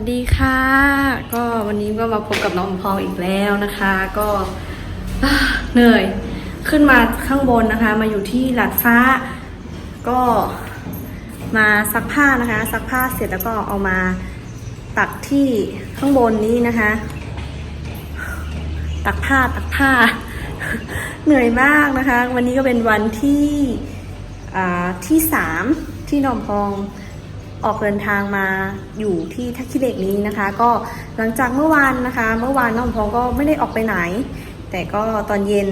สวัสดีค่ะ ก็วันนี้ก็มาพบกับน้องพองอีกแล้วนะคะ ก็เหนื่อยขึ้นมาข้างบนนะคะ มาอยู่ที่หลัดฟ้า ก็มาซักผ้านะคะ ซักผ้าเสร็จแล้วก็เอามาตักที่ข้างบนนี้นะคะ ตักผ้าตักผ้า เหนื่อยมากนะคะ วันนี้ก็เป็นวันที่อ่าที่สามที่น้องพอง ออกเดินทางมาอยู่ที่ทักขิเลกนี้นะคะ ก็หลังจากเมื่อวานนะคะ เมื่อวานน้องพองก็ไม่ได้ออกไปไหน แต่ก็ตอนเย็น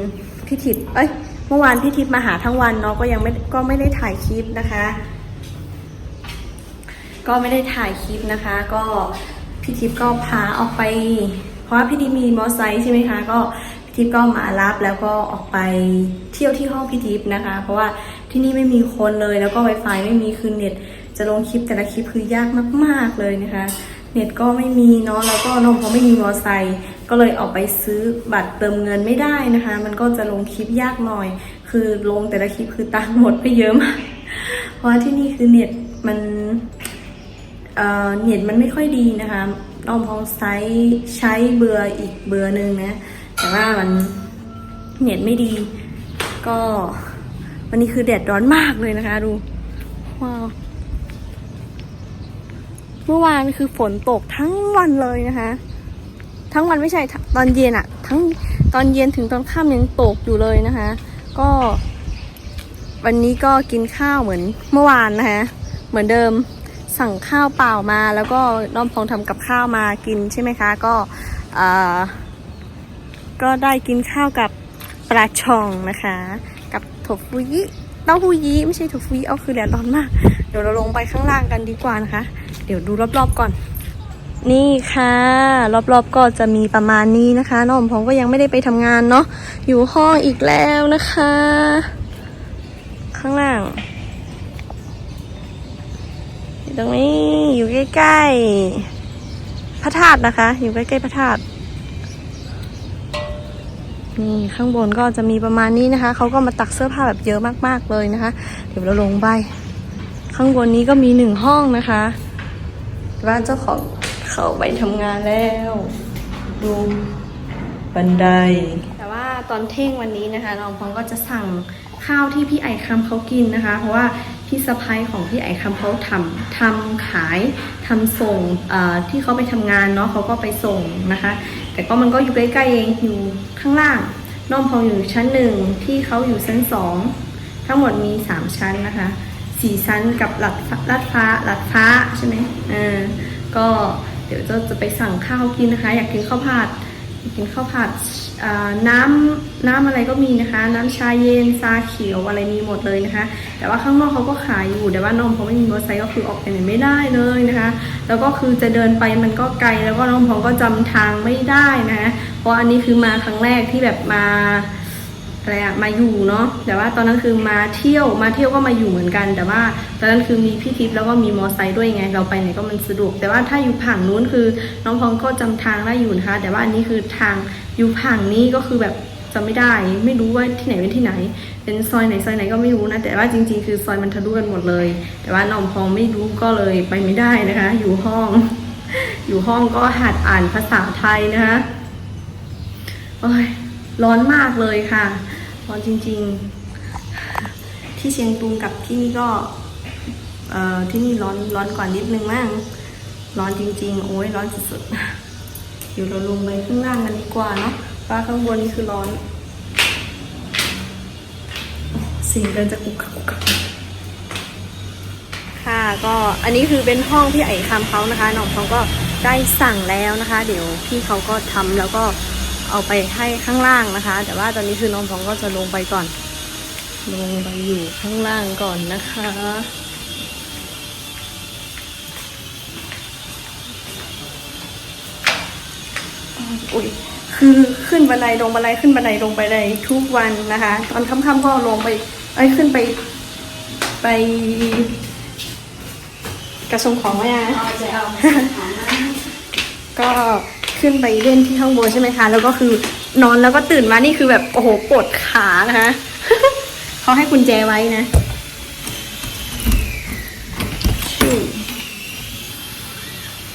พี่ทิพย์เอ้ยเมื่อวานพี่ทิพย์มาหาทั้งวันเนาะก็ยังไม่ก็ไม่ได้ถ่ายคลิปนะคะ ก็ไม่ได้ถ่ายคลิปนะคะ ก็พี่ทิพย์ก็พาออกไป เพราะว่าพี่ทิพย์มีมอไซค์ใช่ไหมคะก็พี่ทิพย์ก็มารับแล้วก็ออกไปเที่ยวที่ห้องพี่ทิพย์นะคะ เพราะว่าที่นี่ไม่มีคนเลยแล้วก็ Wi-Fi ไม่มีคือเน็ต จะลงคลิปแต่ละคลิปคือยากมาก ๆเลยนะคะ เน็ตก็ไม่มีเนาะแล้วก็น้องเขาไม่มีมอไซค์ก็เลยออกไปซื้อบัตรเติมเงินไม่ได้นะคะ มันก็จะลงคลิปยากหน่อย คือลงแต่ละคลิปคือตังค์หมดไปเยอะมากเพราะว่าที่นี่คือเน็ตมันเอ่อเน็ตมันไม่ค่อยดีนะคะน้องพองใช้ใช้เบอร์อีกเบอร์หนึ่งนะแต่ว่ามันเน็ตไม่ดี ก็วันนี้คือแดดร้อนมากเลยนะคะ ดู ว้าว เมื่อวานคือฝนตกทั้งวันเลยนะคะ ทั้งวันไม่ใช่ตอนเย็นอะทั้งตอนเย็นถึงตอนค่ำยังตกอยู่เลยนะคะ ก็ วันนี้ก็กินข้าวเหมือนเมื่อวานนะคะ เหมือนเดิมสั่งข้าวเปล่ามา แล้วก็น้องพองทำกับข้าวมากินใช่ไหมคะ ก็ก็ได้กินข้าวกับปลาช่องนะคะ กับถั่วฟูยิเต้าหู้ยี้ไม่ใช่ถั่วฟูยิเอาคือแดดร้อนมาก เดี๋ยวเราลงไปข้างล่างกันดีกว่านะคะ เดี๋ยวดูรอบๆก่อน นี่ค่ะ รอบๆก็จะมีประมาณนี้นะคะน้องพองก็ยังไม่ได้ไปทำงานเนาะอยู่ห้องอีกแล้วนะคะ ข้างล่างอยู่ตรงนี้อยู่ใกล้ๆพระธาตุนะคะ อยู่ใกล้ๆพระธาตุนี่ข้างบนก็จะมีประมาณนี้นะคะเขาก็มาตักเสื้อผ้าแบบเยอะมากๆเลยนะคะ เดี๋ยวเราลงไป ข้างบนนี้ก็มีหนึ่งห้องนะคะ บ้านเจ้าของเขาไปทำงานแล้ว ดูบันได แต่ว่าตอนเที่ยงวันนี้นะคะน้องพองก็จะสั่งข้าวที่พี่ไอคำเขากินนะคะ เพราะว่าพี่สะพ้ยของพี่ไอคำเขาทำทำขายทำส่งที่เขาไปทำงานเนาะเขาก็ไปส่งนะคะ แต่ก็มันก็อยู่ใกล้ๆเองอยู่ข้างล่างน้องพองอยู่ชั้นหนึ่งที่เขาอยู่ชั้นสองทั้งหมดมีสามชั้นนะคะ สีชั้นกับหลัดฟ้าลัดฟ้าหลัดฟ้าใช่ไหมเออก็เดี๋ยวจะจะไปสั่งข้าวกินนะคะ อยากกินข้าวผัดอยากกินข้าวผัดอ่าน้ำน้ำอะไรก็มีนะคะ น้ำชาเย็นชาเขียวอะไรมีหมดเลยนะคะ แต่ว่าข้างนอกเขาก็ขายอยู่แต่ว่านมเขาไม่มีมอเตอร์ไซค์ก็คือออกไปไหนไม่ได้เลยนะคะ แล้วก็คือจะเดินไปมันก็ไกลแล้วก็น้องพองก็จำทางไม่ได้นะะเพราะอันนี้คือมาครั้งแรกที่แบบมา อะไรอะมาอยู่เนาะแต่ว่าตอนนั้นคือมาเที่ยวมาเที่ยวก็มาอยู่เหมือนกัน แต่ว่าตอนนั้นคือมีพี่ทิพย์แล้วก็มีมอไซค์ด้วยไง เราไปไหนก็มันสะดวก แต่ว่าถ้าอยู่ผังนู้นคือน้องพองก็จำทางได้อยู่นะคะ แต่ว่าอันนี้คือทางอยู่ผังนี้ก็คือแบบจำไม่ได้ไม่รู้ว่าที่ไหนเป็นที่ไหน เป็นซอยไหนซอยไหนก็ไม่รู้นะ แต่ว่าจริง ๆ คือซอยมันทะลุกันหมดเลย แต่ว่าน้องพองไม่รู้ก็เลยไปไม่ได้นะคะ อยู่ห้อง อยู่ห้องก็หัดอ่านภาษาไทยนะคะโอ้ยร้อนมากเลยค่ะ ร้อนจริงๆ ที่เชียงตุงกับที่นี่ก็ที่นี่ร้อนร้อนกว่านิดนึงมั้งร้อนจริง ๆ โอ้ยร้อนสุดๆอยู่เราลงไปข้างล่างกันดีกว่าเนาะเพราข้างบนนี่คือร้อนเสียงเดินจะกุกกักกุกกักค่ะก็อันนี้คือเป็นห้องพี่ไอ้คำเขานะคะน้องเขาก็ได้สั่งแล้วนะคะ เดี๋ยวพี่เขาก็ทำแล้วก็ เอาไปให้ข้างล่างนะคะ แต่ว่าตอนนี้คือน้องพองก็จะลงไปก่อน ลงไปอยู่ข้างล่างก่อนนะคะอุ้ยคือขึ้นบันไดลงบันไดขึ้นบันไดลงไปไดทุกวันนะคะ ตอนค่ำๆก็ลงไปเอ้ขึ้นไป ไปกระทรงของไว้นะจะเอาก็ ขึ้นไปเล่นที่ข้างบนใช่ไหมคะ แล้วก็คือนอนแล้วก็ตื่นมานี่คือแบบโอ้โหปวดขานะคะเขาให้กุญแจไว้นะ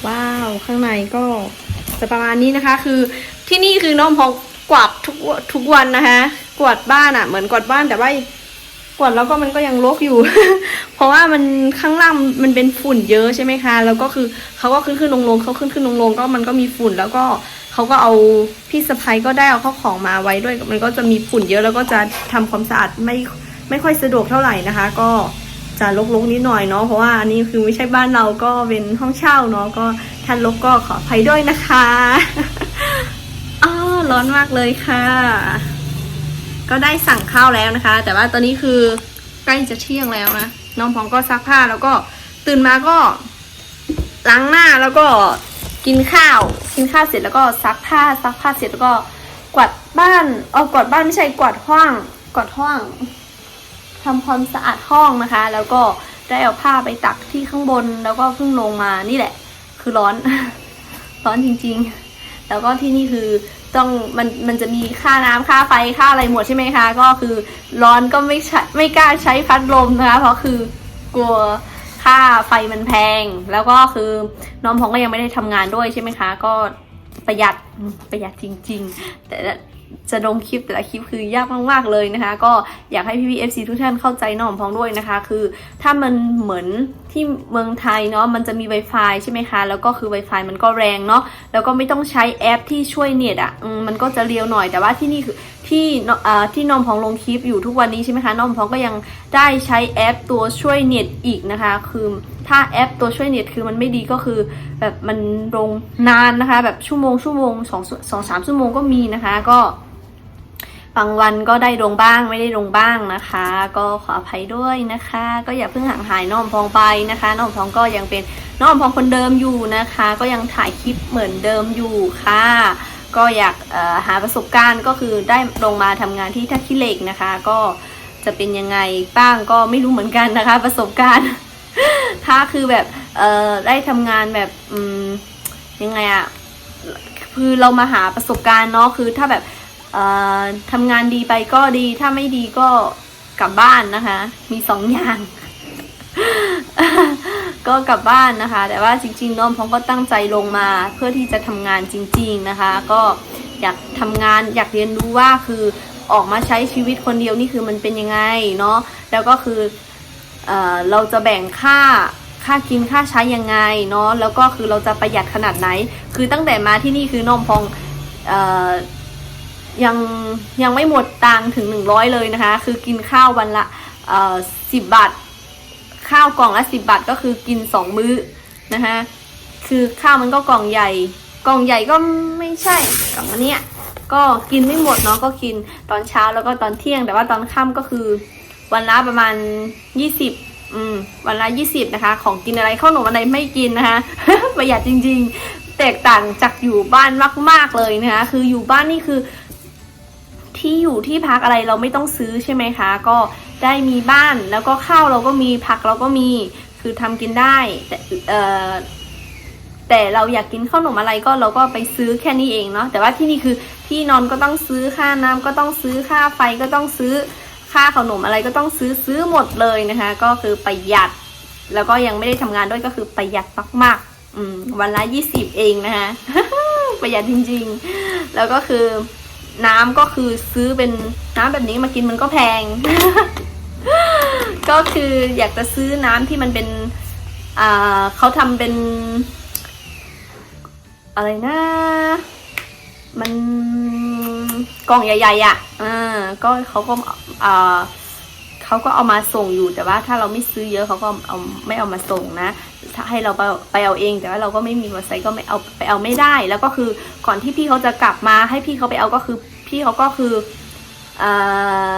ว้าวข้างในก็จะประมาณนี้นะคะ คือที่นี่คือน้องพองกวาดทุกทุกวันนะคะ กวาดบ้านอะ่ะ เหมือนกวาดบ้านแต่ว่า กวาดแล้วก็มันก็ยังรกอยู่ เพราะว่ามันข้างล่างมันเป็นฝุ่นเยอะใช่ไหมคะ แล้วก็คือเขาก็ขึ้นขึ้นลงลงเขาขึ้นขึ้นลงลงก็มันก็มีฝุ่นแล้วก็เขาก็เอาพี่สะพ้ยก็ได้เอาข้าของมาไว้ด้วย มันก็จะมีฝุ่นเยอะแล้วก็จะทำความสะอาดไม่ไม่ค่อยสะดวกเท่าไหร่นะคะ ก็จะลกๆนิดหน่อยเนาะเพราะว่าอันนี้คือไม่ใช่บ้านเราก็เป็นห้องเช่าเนาะก็ท่านลกก็ขออภัยด้วยนะคะอ้อร้อนมากเลยค่ะ ก็ได้สั่งข้าวแล้วนะคะ แต่ว่าตอนนี้คือใกล้จะเที่ยงแล้วนะน้องพองก็ซักผ้าแล้วก็ตื่นมาก็ล้างหน้าแล้วก็กินข้าว กินข้าวเสร็จแล้วก็ซักผ้าซักผ้าเสร็จแล้วก็กวาดบ้านเออกวาดบ้านไม่ใช่กวาดห้องกวาดห้องทำความสะอาดห้องนะคะ แล้วก็ได้เอาผ้าไปตักที่ข้างบนแล้วก็เพิ่งลงมานี่แหละ คือร้อน ร้อนจริงๆ แล้วก็ที่นี่คือต้องมันมันจะมีค่าน้ำค่าไฟค่าอะไรหมดใช่ไหมคะ ก็คือร้อนก็ไม่ใช้ไม่กล้าใช้พัดลมนะคะ เพราะคือกลัวค่าไฟมันแพง แล้วก็คือน้องพองก็ยังไม่ได้ทำงานด้วยใช่ไหมคะ ก็ประหยัดประหยัดจริง ๆ แต่ จะลงคลิปแต่ละคลิปคือยากมากๆเลยนะคะ ก็อยากให้พี่พีเอฟซีทุกท่านเข้าใจน้องพองด้วยนะคะ คือถ้ามันเหมือนที่เมืองไทยเนาะมันจะมี Wi-Fi ใช่ไหมคะ แล้วก็คือ Wi-Fi มันก็แรงเนาะแล้วก็ไม่ต้องใช้แอปที่ช่วยเน็ตอะมันก็จะเร็วหน่อยแต่ว่าที่นี่คือ ที่ที่นองพองลงคลิปอยู่ทุกวันนี้ใช่ไหมคะน้องพองก็ยังได้ใช้แอปตัวช่วยเน็ตอีกนะคะ คือถ้าแอปตัวช่วยเน็ตคือมันไม่ดีก็คือแบบมันลงนานนะคะ แบบชั่วโมงชั่วโมงสองสองสามชั่วโมงก็มีนะคะ ก็บางวันก็ได้ลงบ้างไม่ได้ลงบ้างนะคะ ก็ขออภัยด้วยนะคะ ก็อย่าเพิ่งห่างหายน้องพองไปนะคะน้องพองก็ยังเป็นน้องพองคนเดิมอยู่นะคะ ก็ยังถ่ายคลิปเหมือนเดิมอยู่ค่ะ ก็อยากหาประสบการณ์ก็คือได้ลงมาทำงานที่ท่าขี้เหล็กนะคะ ก็จะเป็นยังไงบ้างก็ไม่รู้เหมือนกันนะคะ ประสบการณ์ ถ้าคือแบบได้ทำงานแบบยังไงอะคือเรามาหาประสบการณ์เนาะคือถ้าแบบทำงานดีไปก็ดีถ้าไม่ดีก็กลับบ้านนะคะ มีสองอย่าง ก็กลับบ้านนะคะ แต่ว่าจริงๆน้องพองก็ตั้งใจลงมาเพื่อที่จะทำงานจริง ๆนะคะ ก็อยากทำงานอยากเรียนรู้ว่าคือออกมาใช้ชีวิตคนเดียวนี่คือมันเป็นยังไงเนาะแล้วก็คือเออเราจะแบ่งค่าค่ากินค่าใช้ยังไงเนาะแล้วก็คือเราจะประหยัดขนาดไหน คือตั้งแต่มาที่นี่คือน้องพองเออยังยังไม่หมดตังถึงหนึ่งร้อยเลยนะคะ คือกินข้าววันละสิบบาท ข้าวกล่องละสิบบาทก็คือกินสองมื้อนะคะคือข้าวมันก็กล่องใหญ่ กล่องใหญ่ก็ไม่ใช่กล่องอันเนี้ยก็กินไม่หมดเนาะก็กินตอนเช้าแล้วก็ตอนเที่ยง แต่ว่าตอนค่ำก็คือ วันละประมาณยี่สิบอืมวันละยี่สิบนะคะ ของกินอะไรข้าวหนมอะไรไม่กินนะคะประหยัดจริง ๆ แตกต่างจากอยู่บ้านมาก ๆเลยนะคะคืออยู่บ้านนี่คือ ที่อยู่ที่พักอะไรเราไม่ต้องซื้อใช่ไหมคะ ก็ ได้มีบ้านแล้วก็ข้าวเราก็มีผักเราก็มีคือทำกินได้ แต่เออแต่เราอยากกินข้าวหนมอะไรก็เราก็ไปซื้อแค่นี้เองเนาะแต่ว่าที่นี่คือที่นอนก็ต้องซื้อค่าน้ำก็ต้องซื้อค่าไฟก็ต้องซื้อค่าขนมอะไรก็ต้องซื้อซื้อหมดเลยนะคะ ก็คือประหยัด แล้วก็ยังไม่ได้ทำงานด้วยก็คือประหยัดมากๆอืมวันละยี่สิบเองนะคะประหยัดจริง ๆ แล้วก็คือน้ำก็คือซื้อเป็นน้ำแบบนี้มากินมันก็แพง ก็คืออยากจะซื้อน้ำที่มันเป็นเขาทำเป็น อะไรนะ มันกล่องใหญ่ๆอะ่ะอ่าก็เขาก็อ่าเขาก็เอามาส่งอยู่แต่ว่าถ้าเราไม่ซื้อเยอะเขาก็เอาไม่เอามาส่งนะ ถ้าให้เราไปไปเอาเอง แต่ว่าเราก็ไม่มีมอเตอร์ไซค์ก็ไม่เอาไปเอาไม่ได้ แล้วก็คือก่อนที่พี่เขาจะกลับมาให้พี่เขาไปเอาก็คือ พี่เขาก็คืออ่อ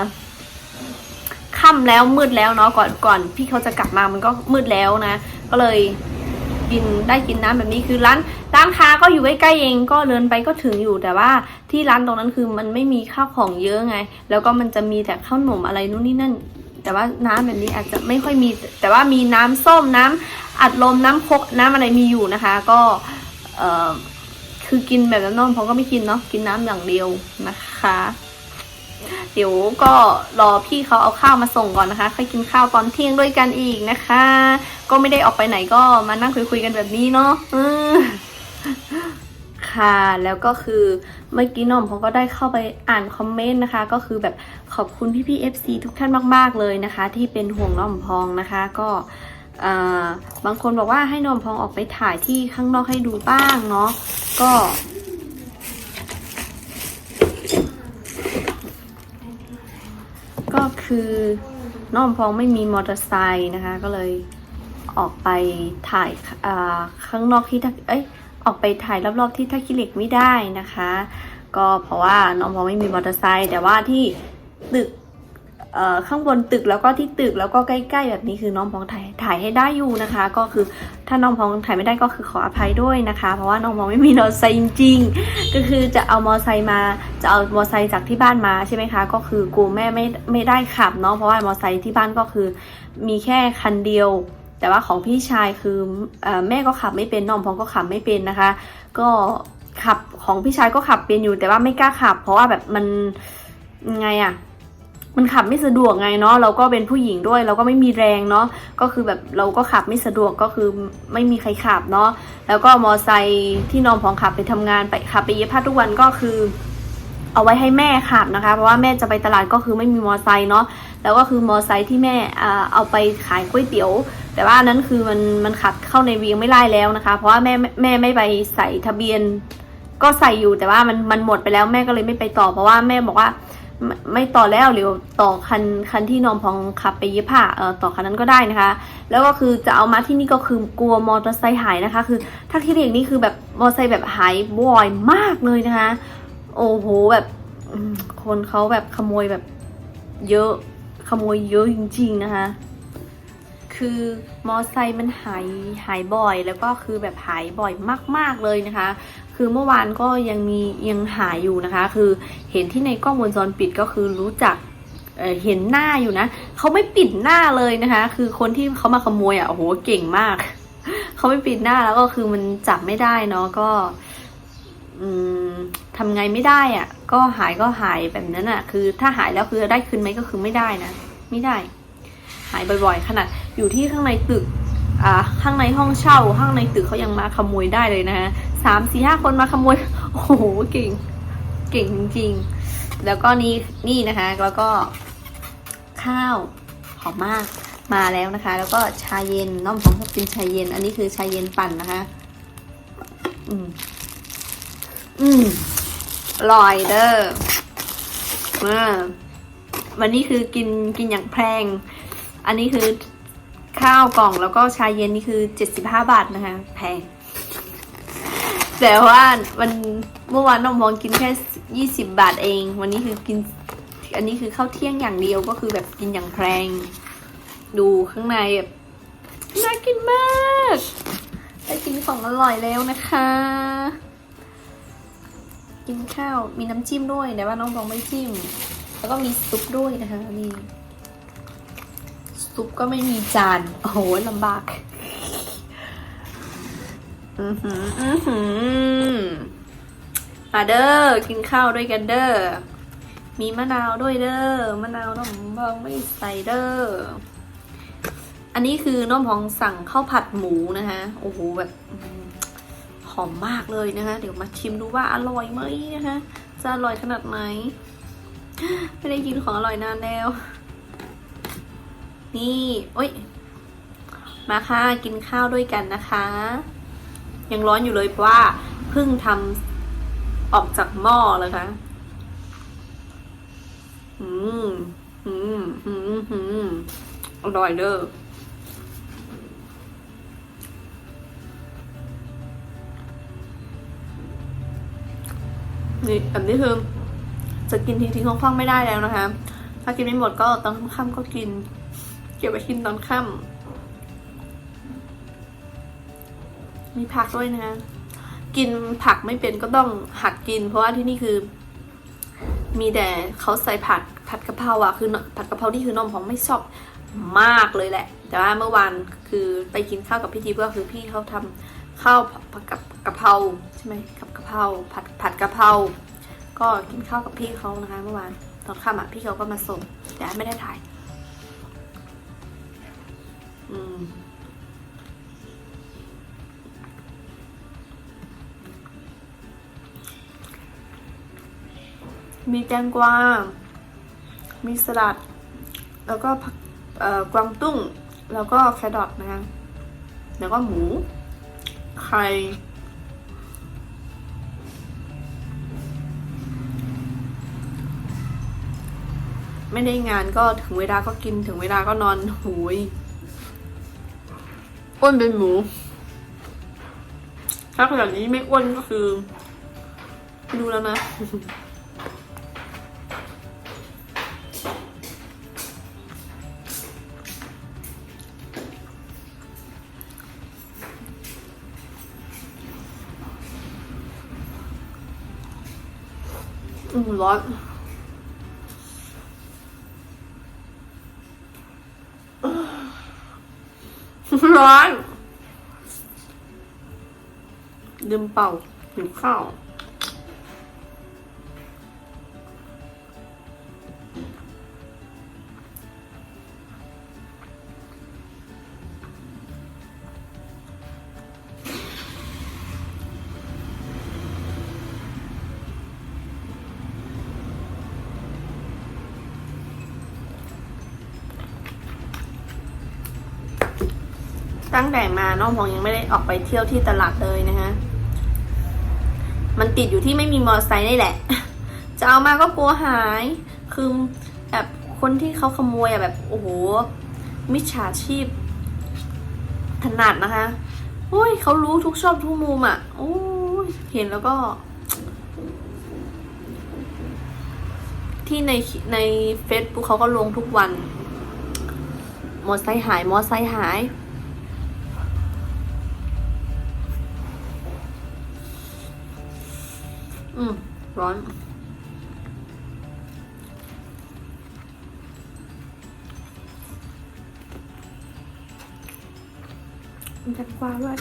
ค่ำแล้วมืดแล้วเนาะก่อนก่อนพี่เขาจะกลับมามันก็มืดแล้วนะ ก็เลยกินได้กินน้ำแบบนี้คือร้านร้านค้าก็อยู่ใกล้ๆเองก็เดินไปก็ถึงอยู่แต่ว่าที่ร้านตรงนั้นคือมันไม่มีข้าวของเยอะไง แล้วก็มันจะมีแต่ข้าวหนมอะไรนู่นนี่นั่น แต่ว่าน้ำแบบนี้อาจจะไม่ค่อยมี แต่ว่ามีน้ำส้มน้ำอัดลมน้ำพกน้ำอะไรมีอยู่นะคะ ก็เออคือกินแบบนั้นน้องเขาก็ไม่กินเนาะกินน้ำอย่างเดียวนะคะ เดี๋ยวก็รอพี่เขาเอาข้าวมาส่งก่อนนะคะค่อยกินข้าวตอนเที่ยงด้วยกันอีกนะคะ ก็ไม่ได้ออกไปไหนก็มานั่งคุยๆกันแบบนี้เนาะอืมค่ะแล้วก็คือเมื่อกี้น้องเขาก็ได้เข้าไปอ่านคอมเมนต์นะคะ ก็คือแบบขอบคุณพี่ๆ FC ทุกท่านมาก ๆ เลยนะคะ ที่เป็นห่วงน้องพองนะคะ ก็บางคนบอกว่าให้น้องพองออกไปถ่ายที่ข้างนอกให้ดูบ้างเนาะก็ ก็ คือน้องพองไม่มีมอเตอร์ไซค์นะคะ ก็เลยออกไปถ่ายข้างนอกที่ท่าเอ้ยออกไปถ่ายรอบๆที่ท่าขี้เหล็กไม่ได้นะคะ ก็เพราะว่าน้องพองไม่มีมอเตอร์ไซค์แต่ว่าที่ตึก ข้างบนตึกแล้วก็ที่ตึกแล้วก็ใกล้ ๆ แบบนี้คือน้องพองถ่ายถ่ายให้ได้อยู่นะคะ ก็คือถ้าน้องพองถ่ายไม่ได้ก็คือขออภัยด้วยนะคะ เพราะว่าน้องพองไม่มีมอเตอร์ไซค์จริงๆก็คือจะเอามอเตอร์ไซค์มาจะเอามอเตอร์ไซค์จากที่บ้านมาใช่ไหมคะ ก็คือกลัวแม่ไม่ไม่ได้ขับเนาะเพราะว่ามอเตอร์ไซค์ที่บ้านก็คือ มีแค่คันเดียว แต่ว่าของพี่ชายคืออแม่ก็ขับไม่เป็นน้องพองก็ขับไม่เป็นนะคะ ก็ขับของพี่ชายก็ขับเป็นอยู่แต่ว่าไม่กล้าขับ เพราะว่าแบบมันไงอะ มันขับไม่สะดวกไงเนาะเราก็เป็นผู้หญิงด้วย เราก็ไม่มีแรงเนาะก็คือแบบเราก็ขับไม่สะดวกก็คือไม่มีใครขับเนาะแล้วก็มอไซค์ที่น้องพองขับไปทำงานไปขับไปเย็บผ้าทุกวันก็คือ เอาไว้ให้แม่ขับนะคะ เพราะว่าแม่จะไปตลาดก็คือไม่มีมอไซค์เนาะแล้วก็คือมอไซค์ที่แม่อ่าเอาไปขายก๋วยเตี๋ยว แต่ว่านั้นคือมันมันขัดเข้าในเวียงไม่ได้แล้วนะคะ เพราะว่าแม่แม่ไม่ไปใส่ทะเบียน ก็ใส่อยู่แต่ว่ามันมันหมดไปแล้วแม่ก็เลยไม่ไปต่อ เพราะว่าแม่บอกว่า ไม่ไม่ต่อแล้วเดี๋ยวต่อคันคันที่นองพองขับไปเย็บผ้าเออต่อคันนั้นก็ได้นะคะ แล้วก็คือจะเอามาที่นี่ก็คือกลัวมอเตอร์ไซค์หายนะคะ คือถ้าที่เรียกนี่คือแบบมอเตอร์ไซค์แบบหายบ่อยมากเลยนะคะ โอ้โหแบบคนเขาแบบขโมยแบบเยอะขโมยเยอะจริง ๆนะคะ คือมอไซค์มันหายหายบ่อย แล้วก็คือแบบหายบ่อยมาก ๆเลยนะคะ คือเมื่อวานก็ยังมียังหายอยู่นะคะ คือเห็นที่ในกล้องวงจรปิดก็คือรู้จักเเห็นหน้าอยู่นะเขาไม่ปิดหน้าเลยนะคะ คือคนที่เขามาขโมยอะโอ้โหเก่งมากเขาไม่ปิดหน้าแล้วก็คือมันจับไม่ได้เนาะก็ทำไงไม่ได้อะ่ะ ก็หายก็หายแบบนั้นอะ่ะ คือถ้าหายแล้วคือได้คืนไหมก็คือไม่ได้นะ ไม่ได้ หายบ่อยๆ ขนาดอยู่ที่ข้างในตึก ข้างในห้องเช่า ข้างในตึกเขายังมาขโมยได้เลยนะฮะสามสี่ห้าคนมาขโมย โอ้โหเก่ง เก่งจริงๆ แล้วก็นี่นี่นะคะ แล้วก็ข้าวหอมมากมาแล้วนะคะ แล้วก็ชาเย็นน้องผมชอบกินชาเย็น อันนี้คือชาเย็นปั่นนะคะ อืม อืมอร่อยเด้ออ่าวันนี้คือกินกินอย่างแพง อันนี้คือ ข้าวกล่องแล้วก็ชาเย็นนี่คือเจ็ดสิบห้าบาทนะคะ แพง แต่ว่าวันเมื่อวานน้องมองกินแค่ยี่สิบบาทเอง วันนี้คือกิน อันนี้คือข้าวเที่ยงอย่างเดียวก็คือแบบกินอย่างแพง ดูข้างในแบบน่ากินมากได้กินของอร่อยแล้วนะคะ กินข้าวมีน้ำจิ้มด้วยแต่ว่าน้องบองไม่จิ้ม แล้วก็มีซุปด้วยนะคะนี่ ซุปก็ไม่มีจาน โอ้โหลำบาก อือหือ อือหือมาเด้อ กินข้าวด้วยกันเด้อ มีมะนาวด้วยเด้อ มะนาวน้องบองไม่ใส่เด้อ อันนี้คือน้องพองสั่งข้าวผัดหมูนะคะ โอ้โหแบบหอมมากเลยนะคะ เดี๋ยวมาชิมดูว่าอร่อยไหมนะคะ จะอร่อยขนาดไหน ไม่ได้กินของอร่อยนานแล้ว นี่โอ้ย มาค่ะ กินข้าวด้วยกันนะคะ ยังร้อนอยู่เลยเพราะว่าเพิ่งทำออกจากหม้อเลยค่ะ อืม อืม อืม อืม อร่อยเด้อนี่แบบนี้คือจะกินทิ้งๆคว่างๆไม่ได้แล้วนะคะ ถ้ากินไม่หมดก็ตอนค่ำๆก็กิน ก็บไว้กินตอนค่ำมีผักด้วยนะคะกินผักไม่เป็นก็ต้องหัดกิน เพราะว่าที่นี่คือ มีแต่เขาใส่ผัดผัดกะเพราอะคือผัดกะเพราที่คือน้องผมไม่ชอบมากเลยแหละ แต่ว่าเมื่อวานคือไปกินข้าวกับพี่ทีก็คือพี่เขาทำข้าวผัดกับกะเพราใช่ไหมกับกะเพราผัดผัดกะเพราก็กินข้าวกับพี่เขานะคะ เมื่อวานตอนค่ำอะพี่เขาก็มาส่งแต่ไม่ได้ถ่าย มีแตงกวา มีสลัด แล้วก็ผักกวางตุ้ง แล้วก็แครอทนะคะ แล้วก็หมู ไข่ ไม่ได้งานก็ถึงเวลาก็กินถึงเวลาก็นอนหูย อ้วนเป็นหมู ถ้าขนาดนี้ไม่อ้วนก็คือไม่รู้แล้วนะอืม ร้อนร้อนลืมเป่าหิวข้าว ตั้งแต่มาน้องพองยังไม่ได้ออกไปเที่ยวที่ตลาดเลยนะฮะมันติดอยู่ที่ไม่มีมอเตอร์ไซค์นี่แหละ จะเอามาก็กลัวหาย คือแบบคนที่เขาขโมยอะแบบโอ้โห มิจฉาชีพ ถนัดนะคะโอ้ยเขารู้ทุกชอบทุกมุมอะโอ้ยเห็นแล้วก็ ที่ในในเฟซบุ๊กเขาก็ลงทุกวัน มอไซค์หาย มอไซค์หาย อืมร้อน มันจะกว้างด้วย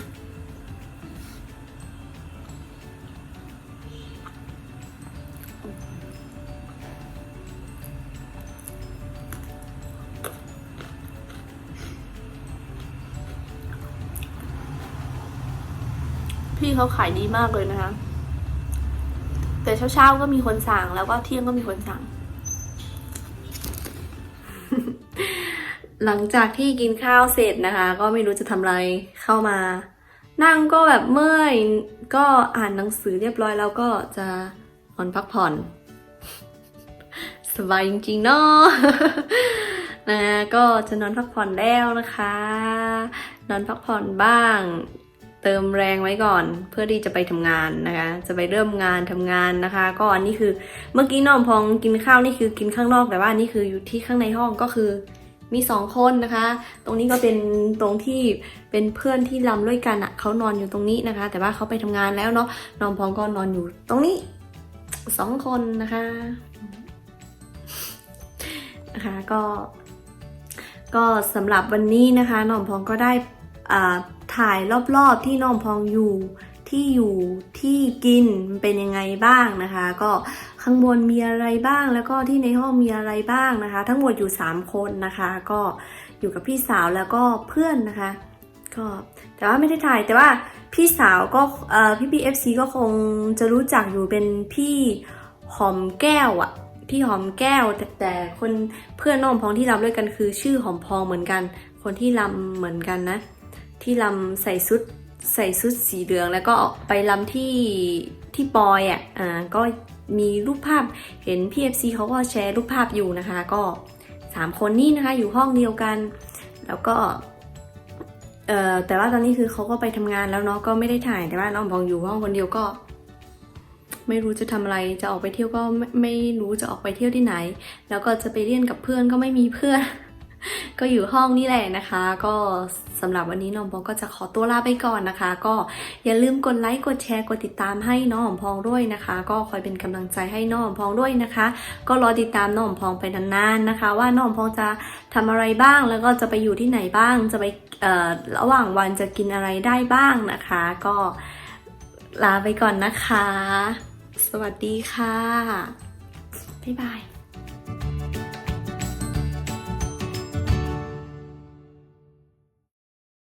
พี่เขาขายดีมากเลยนะคะ แต่เช้าๆก็มีคนสั่งแล้วก็เที่ยงก็มีคนสั่ง หลังจากที่กินข้าวเสร็จนะคะ ก็ไม่รู้จะทำอะไรเข้ามา นั่งก็แบบเมื่อยก็อ่านหนังสือเรียบร้อยแล้วก็จะนอนพักผ่อน สบายจริงๆเนาะ นะก็จะนอนพักผ่อนแล้วนะคะ นอนพักผ่อนบ้าง เติมแรงไว้ก่อนเพื่อที่จะไปทำงานนะคะ จะไปเริ่มงานทำงานนะคะ ก็อันนี้คือเมื่อกี้น้องพองกินข้าวนี่คือกินข้างนอกแต่ว่านี่คืออยู่ที่ข้างในห้องก็คือมีสองคนนะคะ ตรงนี้ก็เป็นตรงที่เป็นเพื่อนที่รำด้วยกันอะ่ะเขานอนอยู่ตรงนี้นะคะ แต่ว่าเขาไปทำงานแล้วเนาะน้องพองก็นอนอยู่ตรงนี้สองคนนะคะนะคะก็ ก็สำหรับวันนี้นะคะน้องพองก็ได้ ถ่ายรอบๆที่น้องพองอยู่ที่อยู่ที่กินเป็นยังไงบ้างนะคะ ก็ข้างบนมีอะไรบ้าง แล้วก็ที่ในห้องมีอะไรบ้างนะคะ ทั้งหมดอยู่ 3 คนนะคะ ก็อยู่กับพี่สาวแล้วก็เพื่อนนะคะ ก็แต่ว่าไม่ได้ถ่ายแต่ว่าพี่สาวก็เอ่พี่พีเอฟซีก็คงจะรู้จักอยู่เป็นพี่หอมแก้วอะพี่หอมแก้วแต่แต่คนเพื่อนน้องพองที่รำด้วยกันคือ ชื่อหอมพองเหมือนกัน คนที่รำเหมือนกันนะ ที่รำใส่ชุดใส่ชุดสีเหลือง แล้วก็ไปรำที่ที่ปอยอะ่ะอ่าก็มีรูปภาพเห็นพี่เอฟซีเขาก็แชร์รูปภาพอยู่นะคะ ก็สามคนนี้นะคะอยู่ห้องเดียวกัน แล้วก็เอ่อแต่ว่าตอนนี้คือเขาก็ไปทำงานแล้วเนาะก็ไม่ได้ถ่ายแต่ว่าน้องพองอยู่ห้องคนเดียวก็ ไม่รู้จะทำอะไรจะออกไปเที่ยวก็ไม่ไม่รู้จะออกไปเที่ยวที่ไหน แล้วก็จะไปเรียนกับเพื่อนก็ไม่มีเพื่อน ก็อยู่ห้องนี่แหละนะคะ ก็สำหรับวันนี้น้องพองก็จะขอตัวลาไปก่อนนะคะ ก็อย่าลืมกดไลค์กดแชร์กดติดตามให้น้องพองด้วยนะคะ ก็คอยเป็นกำลังใจให้น้องพองด้วยนะคะ ก็รอติดตามน้องพองไปนานๆนะคะ ว่าน้องพองจะทำอะไรบ้างแล้วก็จะไปอยู่ที่ไหนบ้างจะไปเอ่อระหว่างวันจะกินอะไรได้บ้างนะคะ ก็ลาไปก่อนนะคะ สวัสดีค่ะ บ๊ายบาย